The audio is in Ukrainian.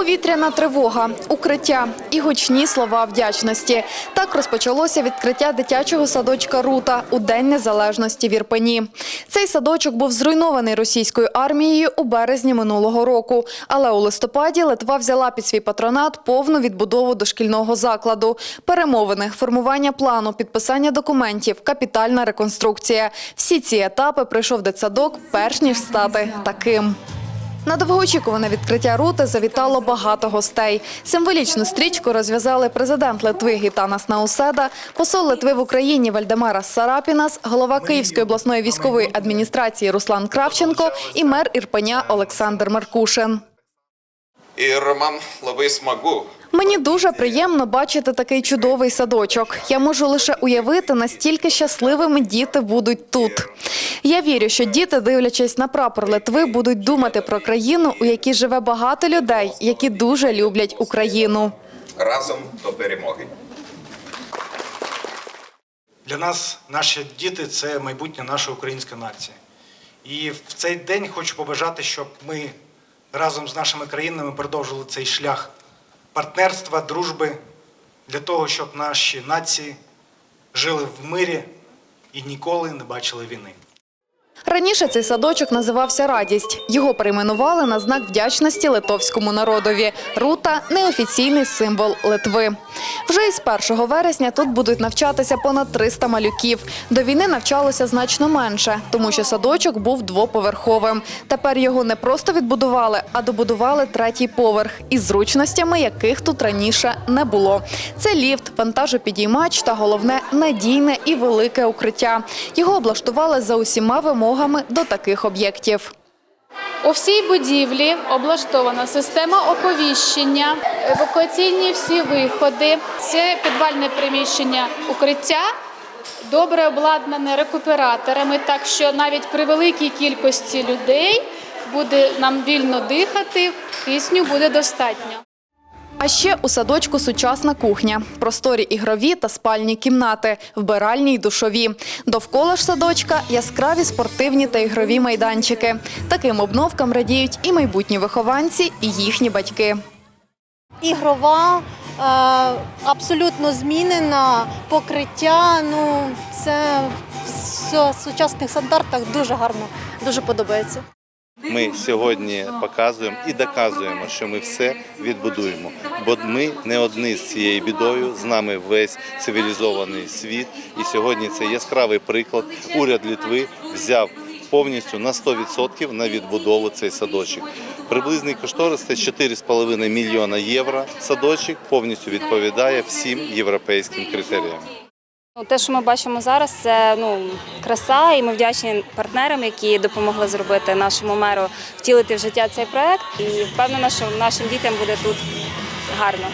Повітряна тривога, укриття і гучні слова вдячності. Так розпочалося відкриття дитячого садочка Рута у День Незалежності в Ірпені. Цей садочок був зруйнований російською армією у березні минулого року. Але у листопаді Литва взяла під свій патронат повну відбудову дошкільного закладу, перемовини, формування плану, підписання документів, капітальна реконструкція. Всі ці етапи пройшов дитсадок, перш ніж стати таким. На довгоочікуване відкриття рути завітало багато гостей. Символічну стрічку розв'язали президент Литви Гітанас Науседа, посол Литви в Україні Вальдемарас Сарапінас, голова Київської обласної військової адміністрації Руслан Кравченко і мер Ірпеня Олександр Маркушин. І Роман labai smagu Мені дуже приємно бачити такий чудовий садочок. Я можу лише уявити, настільки щасливими діти будуть тут. Я вірю, що діти, дивлячись на прапор Литви, будуть думати про країну, у якій живе багато людей, які дуже люблять Україну. разом до перемоги. Для нас наші діти це майбутнє нашої української нації. І в цей день хочу побажати, щоб ми разом з нашими країнами продовжили цей шлях партнерства, дружби для того, щоб наші нації жили в мирі і ніколи не бачили війни. Раніше цей садочок називався Радість. Його перейменували на знак вдячності литовському народові. Рута неофіційний символ Литви. Вже із 1 вересня тут будуть навчатися понад 300 малюків. До війни навчалося значно менше, тому що садочок був двоповерховим. Тепер його не просто відбудували, а добудували третій поверх із зручностями, яких тут раніше не було. Це ліфт, вантажопідіймач та головне надійне і велике укриття. Його облаштували за усіма вимогами до таких об'єктів. У всій будівлі облаштована система оповіщення, евакуаційні всі виходи. Це підвальне приміщення укриття, добре обладнане рекуператорами, так що навіть при великій кількості людей буде нам вільно дихати, кисню буде достатньо. А ще у садочку сучасна кухня, просторі ігрові та спальні кімнати, вбиральні й душові. Довкола ж садочка яскраві спортивні та ігрові майданчики. Таким обновкам радіють і майбутні вихованці, і їхні батьки. ігрова, е, абсолютно змінена, покриття. Ну, це в сучасних стандартах дуже гарно, дуже подобається. Ми сьогодні показуємо і доказуємо, що ми все відбудуємо. Бо ми не одні з цією бідою. З нами весь цивілізований світ. І сьогодні це яскравий приклад. Уряд Літви взяв повністю на 100% на відбудову цей садочок. Приблизний кошторис це 4,5 мільйона євро. Садочок повністю відповідає всім європейським критеріям. Ну, Те, що ми бачимо зараз, це ну краса, і ми вдячні партнерам, які допомогли зробити нашому меру втілити в життя цей проект. І впевнена, що нашим дітям буде тут гарно.